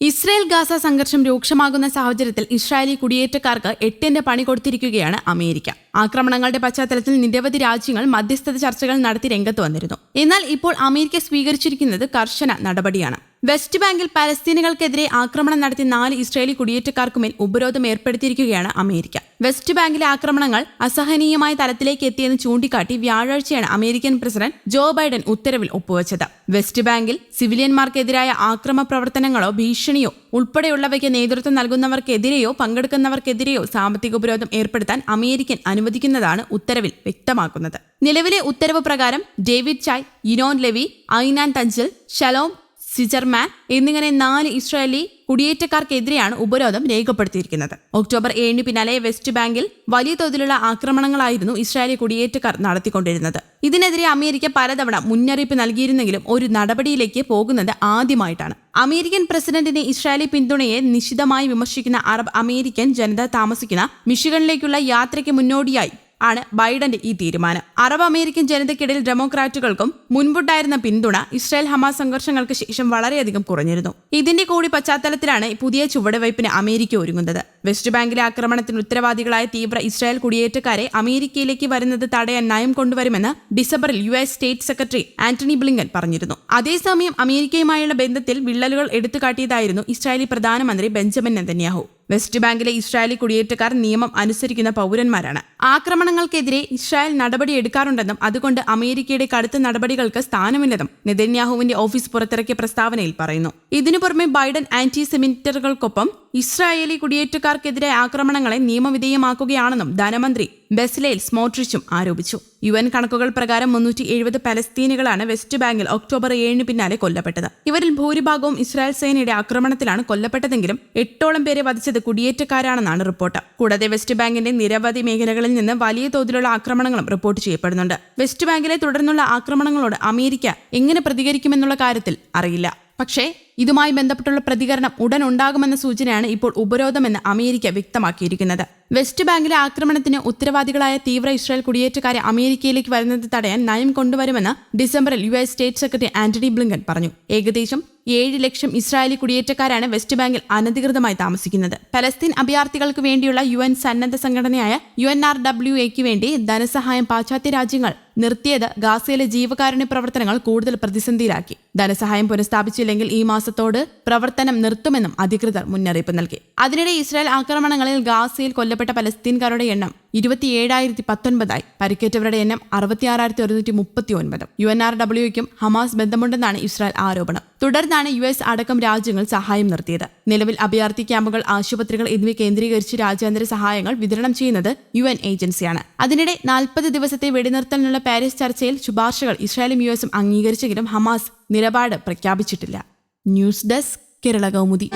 Israel Gaza സംഘർഷം രൂക്ഷമാകുന്ന സാഹചര്യത്തിൽ ഇസ്രായേലി കുടിയേറ്റക്കാർക്ക് എട്ടിന്റെ പണി കൊടുത്തിരിക്കുകയാണ് അമേരിക്ക. ആക്രമണങ്ങളുടെ പശ്ചാത്തലത്തിൽ നിരവധി രാജ്യങ്ങൾ മധ്യസ്ഥത ചർച്ചകൾ നടത്തി രംഗത്ത് വന്നിരുന്നു. എന്നാൽ ഇപ്പോൾ അമേരിക്ക സ്വീകരിച്ചിരിക്കുന്നത് കർശന നടപടിയാണ്. വെസ്റ്റ് ബാങ്കിൽ പലസ്തീനുകൾക്കെതിരെ ആക്രമണം നടത്തിയ നാല് ഇസ്രായേലി കുടിയേറ്റക്കാർക്കുമേൽ ഉപരോധം ഏർപ്പെടുത്തിയിരിക്കുകയാണ് അമേരിക്ക. വെസ്റ്റ് ബാങ്കിലെ ആക്രമണങ്ങൾ അസഹനീയമായ തലത്തിലേക്ക് എത്തിയെന്ന് ചൂണ്ടിക്കാട്ടി വ്യാഴാഴ്ചയാണ് അമേരിക്കൻ പ്രസിഡന്റ് ജോ ബൈഡൻ ഉത്തരവിൽ ഒപ്പുവച്ചത്. വെസ്റ്റ് ബാങ്കിൽ സിവിലിയന്മാർക്കെതിരായ ആക്രമ പ്രവർത്തനങ്ങളോ ഭീഷണിയോ ഉൾപ്പെടെയുള്ളവയ്ക്ക് നേതൃത്വം നൽകുന്നവർക്കെതിരെയോ പങ്കെടുക്കുന്നവർക്കെതിരെയോ സാമ്പത്തിക ഉപരോധം ഏർപ്പെടുത്താൻ അമേരിക്കൻ അനുവദിക്കുന്നതാണ് ഉത്തരവിൽ വ്യക്തമാക്കുന്നത്. നിലവിലെ ഉത്തരവ് പ്രകാരം David Chai Yinon Levi Einan Tanjil Shalom Zicherman എന്നിങ്ങനെ നാല് ഇസ്രായേലി കുടിയേറ്റക്കാർക്കെതിരെയാണ് ഉപരോധം രേഖപ്പെടുത്തിയിരിക്കുന്നത്. ഒക്ടോബർ ഏഴിന് പിന്നാലെ വെസ്റ്റ് ബാങ്കിൽ വലിയ തോതിലുള്ള ആക്രമണങ്ങളായിരുന്നു ഇസ്രായേലി കുടിയേറ്റക്കാർ നടത്തിക്കൊണ്ടിരുന്നത്. ഇതിനെതിരെ അമേരിക്ക പലതവണ മുന്നറിയിപ്പ് നൽകിയിരുന്നെങ്കിലും ഒരു നടപടിയിലേക്ക് പോകുന്നത് ആദ്യമായിട്ടാണ്. അമേരിക്കൻ പ്രസിഡന്റിന്റെ ഇസ്രായേലി പിന്തുണയെ നിശിതമായി വിമർശിക്കുന്ന അറബ് അമേരിക്കൻ ജനത താമസിക്കുന്ന മിഷിഗണിലേക്കുള്ള യാത്രയ്ക്ക് മുന്നോടിയായി ആണ് ബൈഡന്റെ ഈ തീരുമാനം. അറബ് അമേരിക്കൻ ജനതയ്ക്കിടയിൽ ഡെമോക്രാറ്റുകൾക്കും മുൻപുണ്ടായിരുന്ന പിന്തുണ ഇസ്രായേൽ ഹമാസ് സംഘർഷങ്ങൾക്ക് ശേഷം വളരെയധികം കുറഞ്ഞിരുന്നു. ഇതിന്റെ കൂടി പശ്ചാത്തലത്തിലാണ് പുതിയ ചുവടുവയ്പ്പിന് അമേരിക്ക ഒരുങ്ങുന്നത്. വെസ്റ്റ് ബാങ്കിലെ ആക്രമണത്തിന് ഉത്തരവാദികളായ തീവ്ര ഇസ്രായേൽ കുടിയേറ്റക്കാരെ അമേരിക്കയിലേക്ക് വരുന്നത് തടയാൻ നയം കൊണ്ടുവരുമെന്ന് ഡിസംബറിൽ U S state secretary Antony Blinken പറഞ്ഞിരുന്നു. അതേസമയം അമേരിക്കയുമായുള്ള ബന്ധത്തിൽ വിള്ളലുകൾ എടുത്തുകാട്ടിയതായിരുന്നു ഇസ്രായേലി പ്രധാനമന്ത്രി ബെഞ്ചമിൻ നെതന്യാഹു. വെസ്റ്റ് ബാങ്കിലെ ഇസ്രായേലി കുടിയേറ്റക്കാർ നിയമം അനുസരിക്കുന്ന പൗരന്മാരാണ്. ആക്രമണങ്ങൾക്കെതിരെ ഇസ്രായേൽ നടപടി എടുക്കാറുണ്ടെന്നും അതുകൊണ്ട് അമേരിക്കയുടെ കടുത്ത നടപടികൾക്ക് സ്ഥാനമില്ലെന്നും നെതന്യാഹുവിന്റെ ഓഫീസ് പുറത്തിറക്കിയ പ്രസ്താവനയിൽ പറയുന്നു. ഇതിനു പുറമെ ബൈഡൻ ആന്റി സെമിറ്ററുകൾക്കൊപ്പം ഇസ്രായേലി കുടിയേറ്റക്കാർക്കെതിരെ ആക്രമണങ്ങളെ നിയമവിധേയമാക്കുകയാണെന്നും ധനമന്ത്രി ബെസ്ലേൽ സ്മോട്രിച്ചും ആരോപിച്ചു. യു എൻ കണക്കുകൾ പ്രകാരം മുന്നൂറ്റി എഴുപത് പലസ്തീനുകളാണ് വെസ്റ്റ് ബാങ്കിൽ ഒക്ടോബർ ഏഴിന് പിന്നാലെ കൊല്ലപ്പെട്ടത്. ഇവരിൽ ഭൂരിഭാഗവും ഇസ്രായേൽ സേനയുടെ ആക്രമണത്തിലാണ് കൊല്ലപ്പെട്ടതെങ്കിലും എട്ടോളം പേരെ വധിച്ചത് കുടിയേറ്റക്കാരാണെന്നാണ് റിപ്പോർട്ട്. കൂടാതെ വെസ്റ്റ് ബാങ്കിന്റെ നിരവധി മേഖലകളിൽ നിന്ന് വലിയ തോതിലുള്ള ആക്രമണങ്ങളും റിപ്പോർട്ട് ചെയ്യപ്പെടുന്നുണ്ട്. വെസ്റ്റ് ബാങ്കിലെ തുടർന്നുള്ള ആക്രമണങ്ങളോട് അമേരിക്ക എങ്ങനെ പ്രതികരിക്കുമെന്നുള്ള കാര്യത്തിൽ അറിയില്ല. പക്ഷേ ഇതുമായി ബന്ധപ്പെട്ടുള്ള പ്രതികരണം ഉടൻ ഉണ്ടാകുമെന്ന സൂചനയാണ് ഇപ്പോൾ ഉപരോധമെന്ന് അമേരിക്ക വ്യക്തമാക്കിയിരിക്കുന്നത്. വെസ്റ്റ് ബാങ്കിലെ ആക്രമണത്തിന് ഉത്തരവാദികളായ തീവ്ര ഇസ്രായേൽ കുടിയേറ്റക്കാരെ അമേരിക്കയിലേക്ക് വരുന്നത് തടയാൻ നയം കൊണ്ടുവരുമെന്ന് ഡിസംബറിൽ U S state secretary Antony Blinken പറഞ്ഞു. ഏകദേശം ഏഴ് ലക്ഷം ഇസ്രായേലി കുടിയേറ്റക്കാരാണ് വെസ്റ്റ് ബാങ്കിൽ അനധികൃതമായി താമസിക്കുന്നത്. പലസ്തീൻ അഭയാർത്ഥികൾക്ക് വേണ്ടിയുള്ള യു എൻ സന്നദ്ധ സംഘടനയായ യു എൻ ആർ ഡബ്ല്യു എക്ക് വേണ്ടി ധനസഹായം പാശ്ചാത്യ രാജ്യങ്ങൾ നിർത്തിയത് ഗാസയിലെ ജീവകാരുണ്യ പ്രവർത്തനങ്ങൾ കൂടുതൽ പ്രതിസന്ധിയിലാക്കി. ധനസഹായം പുനഃസ്ഥാപിച്ചില്ലെങ്കിൽ ഈ മാസത്തോട് പ്രവർത്തനം നിർത്തുമെന്നും അധികൃതർ മുന്നറിയിപ്പ് നൽകി. അതിനിടെ ഇസ്രായേൽ ആക്രമണങ്ങളിൽ ഗാസയിൽ കൊല്ലപ്പെട്ട പലസ്തീൻകാരുടെ എണ്ണം ഇരുപത്തിയേഴായിരത്തി പത്തൊൻപതായി പരിക്കേറ്റവരുടെ എണ്ണം അറുപത്തിയാറായിരത്തി ഒരുന്നൂറ്റി മുപ്പത്തി ഒൻപത് യു എൻ ആർ ഡബ്ല്യുക്കും ഹമാസ് ബന്ധമുണ്ടെന്നാണ് ഇസ്രായേൽ ആരോപണം. തുടർന്നാണ് യു എസ് അടക്കം രാജ്യങ്ങൾ സഹായം നിർത്തിയത്. നിലവിൽ അഭയാർത്ഥി ക്യാമ്പുകൾ ആശുപത്രികൾ എന്നിവ കേന്ദ്രീകരിച്ച് രാജ്യാന്തര സഹായങ്ങൾ വിതരണം ചെയ്യുന്നത് യു എൻ ഏജൻസിയാണ്. അതിനിടെ നാൽപ്പത് ദിവസത്തെ വെടിനിർത്തലിനുള്ള പാരീസ് ചർച്ചയിൽ ശുപാർശകൾ ഇസ്രായേലും യു എസും അംഗീകരിച്ചെങ്കിലും ഹമാസ് നിലപാട് പ്രഖ്യാപിച്ചിട്ടില്ല. News desk Kerala Kaumudi.